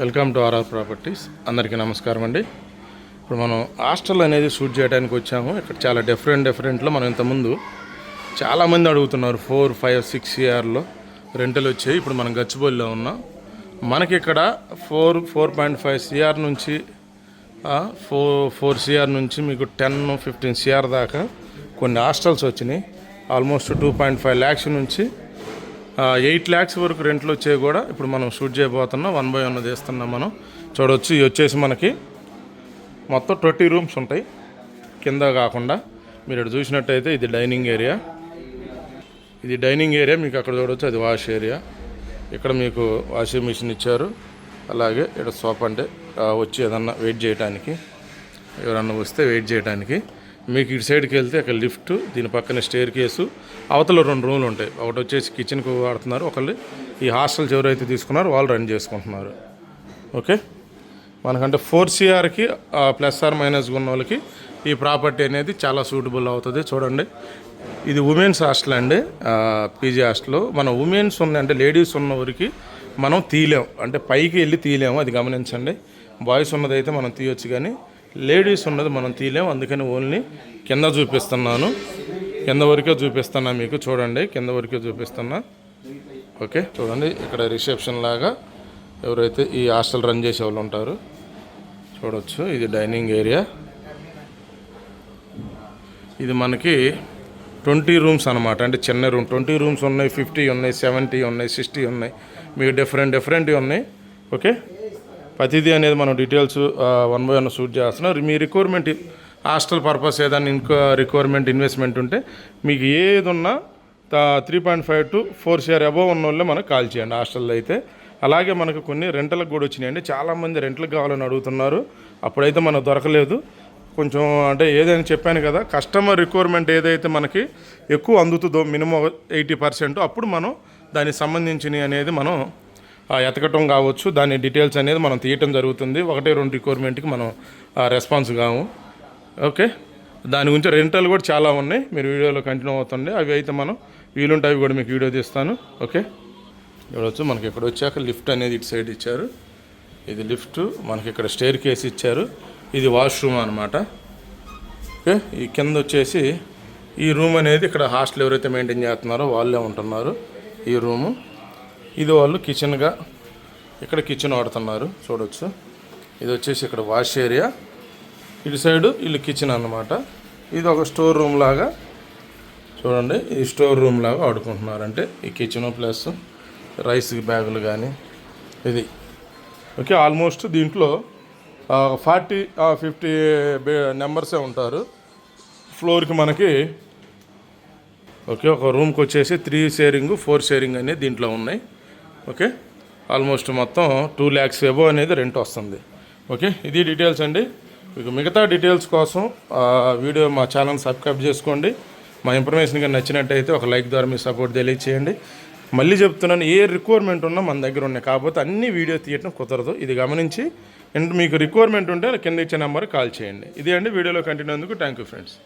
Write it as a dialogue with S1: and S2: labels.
S1: Welcome to RR properties. అందరికీ నమస్కారం అండి. ఇప్పుడు మనం హాస్టల్ అనేది షూట్ చేయడానికి వచ్చాము. ఇక్కడ చాలా డిఫరెంట్ డిఫరెంట్లో మనం ఇంతకుముందు చాలామంది అడుగుతున్నారు ఫోర్ ఫైవ్ సిక్స్ ఇయర్లో రెంటలు వచ్చాయి. ఇప్పుడు మనం గచ్చిబౌలిలో ఉన్నాం. మనకి ఇక్కడ four four point five CR నుంచి ఫోర్ ఫోర్ సిఆర్ నుంచి మీకు టెన్ ఫిఫ్టీన్ సిఆర్ దాకా కొన్ని హాస్టల్స్ వచ్చినాయి. Almost two point five lakhs నుంచి ఎయిట్ ల్యాక్స్ వరకు రెంట్లు వచ్చేవి కూడా ఇప్పుడు మనం షూట్ చేయబోతున్నాం. వన్ బై వన్ తీస్తున్నాం మనం. చూడవచ్చు ఇవి వచ్చేసి మనకి మొత్తం ట్వంటీ రూమ్స్ ఉంటాయి. కింద కాకుండా మీరు ఇక్కడ చూసినట్టయితే ఇది డైనింగ్ ఏరియా. ఇది డైనింగ్ ఏరియా మీకు అక్కడ చూడవచ్చు అది వాష్ ఏరియా. ఇక్కడ మీకు వాషింగ్ మిషన్ ఇచ్చారు. అలాగే ఇక్కడ సోప్ అంటే వచ్చి ఏదన్నా వెయిట్ చేయడానికి ఎవరన్నా వస్తే వెయిట్ చేయడానికి మీకు ఇటు సైడ్కి వెళ్తే అక్కడ లిఫ్ట్ దీని పక్కన స్టేర్ కేసు. అవతల రెండు రూములు ఉంటాయి. ఒకటి వచ్చేసి కిచెన్కి వాడుతున్నారు ఒకళ్ళు ఈ హాస్టల్స్ ఎవరైతే తీసుకున్నారో వాళ్ళు రన్ చేసుకుంటున్నారు. ఓకే? మనకంటే ఫోర్ సిఆర్కి ప్లస్ ఆర్ మైనస్ ఉన్న వాళ్ళకి ఈ ప్రాపర్టీ అనేది చాలా సూటబుల్ అవుతుంది. చూడండి. ఇది ఉమెన్స్ హాస్టల్ అండి. పీజీ హాస్టల్ మన ఉమెన్స్ ఉన్న అంటే లేడీస్ ఉన్న వరకు మనం తీయలేం. అంటే పైకి వెళ్ళి తీయలేము అది గమనించండి. బాయ్స్ ఉన్నదైతే మనం తీయొచ్చు కానీ లేడీస్ ఉన్నది మనం తీయలేం. అందుకని ఓన్లీ కింద చూపిస్తున్నాను. కింద వరకే చూపిస్తున్నా మీకు. చూడండి కింద వరకే చూపిస్తున్నా. ఓకే చూడండి ఇక్కడ రిసెప్షన్ లాగా ఎవరైతే ఈ హాస్టల్ రన్ చేసే వాళ్ళు ఉంటారు చూడొచ్చు. ఇది డైనింగ్ ఏరియా. ఇది మనకి ట్వంటీ రూమ్స్ అనమాట అంటే చిన్న రూమ్. ట్వంటీ రూమ్స్ ఉన్నాయి ఫిఫ్టీ ఉన్నాయి సెవెంటీ ఉన్నాయి సిక్స్టీ ఉన్నాయి. మీకు డిఫరెంట్ డిఫరెంట్ ఉన్నాయి. ఓకే? ప్రతిదీ అనేది మనం details one by one shoot చేస్తున్నాం. మీ రిక్వైర్మెంట్ హాస్టల్ పర్పస్ ఏదైనా ఇంకో రిక్వైర్మెంట్ ఇన్వెస్ట్మెంట్ ఉంటే మీకు ఏది ఉన్నా three point five to four share above ఉన్న వాళ్ళే మనకు కాల్ చేయండి హాస్టల్లో అయితే. అలాగే మనకు కొన్ని రెంటలకు కూడా వచ్చినాయండి. చాలామంది రెంట్లకు కావాలని అడుగుతున్నారు. అప్పుడైతే మనకు దొరకలేదు. కొంచెం అంటే ఏదైనా చెప్పాను కదా కస్టమర్ రిక్వైర్మెంట్ ఏదైతే మనకి ఎక్కువ అందుతుందో మినిమం ఎయిటీ పర్సెంట్ అప్పుడు మనం దానికి సంబంధించినవి అనేది మనం ఎతకటం కావచ్చు. దాని డీటెయిల్స్ అనేది మనం తీయటం జరుగుతుంది. ఒకటే రెండు రిక్వైర్మెంట్కి మనం రెస్పాన్స్ కాము. ఓకే దాని గురించి రెంటల్ కూడా చాలా ఉన్నాయి. మీరు వీడియోలో కంటిన్యూ అవుతుంది. అవి అయితే మనం వీలుంటే అవి కూడా మీకు వీడియో తీస్తాను. ఓకే చూడవచ్చు మనకి ఇక్కడ వచ్చాక లిఫ్ట్ అనేది ఇటు సైడ్ ఇచ్చారు. ఇది లిఫ్ట్ మనకి ఇక్కడ స్టేర్ కేస్ ఇచ్చారు. ఇది వాష్రూమ్ అనమాట ఓకే ఈ కింద వచ్చేసి ఈ రూమ్ అనేది ఇక్కడ హాస్టల్ ఎవరైతే మెయింటైన్ చేస్తున్నారో వాళ్ళే ఉంటున్నారు. ఈ రూము ఇది వాళ్ళు కిచెన్గా ఇక్కడ కిచెన్ వాడుతున్నారు. చూడవచ్చు ఇది వచ్చేసి ఇక్కడ వాష్ ఏరియా ఇటు సైడు వీళ్ళు కిచెన్ అన్నమాట. ఇది ఒక స్టోర్ రూమ్ లాగా చూడండి. ఈ స్టోర్ రూమ్ లాగా వాడుకుంటున్నారు అంటే ఈ కిచెన్ ప్లస్ రైస్ బ్యాగులు కానీ ఇది. ఓకే ఆల్మోస్ట్ దీంట్లో ఫార్టీ ఫిఫ్టీ నెంబర్సే ఉంటారు. ఫ్లోర్కి మనకి ఓకే ఒక రూమ్కి వచ్చేసి త్రీ షేరింగ్ ఫోర్ షేరింగ్ అనేది దీంట్లో ఉన్నాయి. ఓకే? ఆల్మోస్ట్ మొత్తం టూ ల్యాక్స్ ఎబో అనేది రెంట్ వస్తుంది. ఓకే? ఇది డీటెయిల్స్ అండి. మీకు మిగతా డీటెయిల్స్ కోసం వీడియో మా ఛానల్ సబ్స్క్రైబ్ చేసుకోండి. మా ఇన్ఫర్మేషన్ కానీ నచ్చినట్టయితే ఒక లైక్ ద్వారా మీ సపోర్ట్ తెలియచేయండి. మళ్ళీ చెప్తున్నాను ఏ రిక్వైర్మెంట్ ఉన్నా మన దగ్గర ఉన్నాయి. కాకపోతే అన్ని వీడియో తీయటం కుదరదు. ఇది గమనించి అండ్ మీకు రిక్వైర్మెంట్ ఉంటే కింద ఇచ్చే నెంబర్ కాల్ చేయండి. ఇది అండి వీడియోలో కంటిన్యూ అందుకు థ్యాంక్ యూ ఫ్రెండ్స్.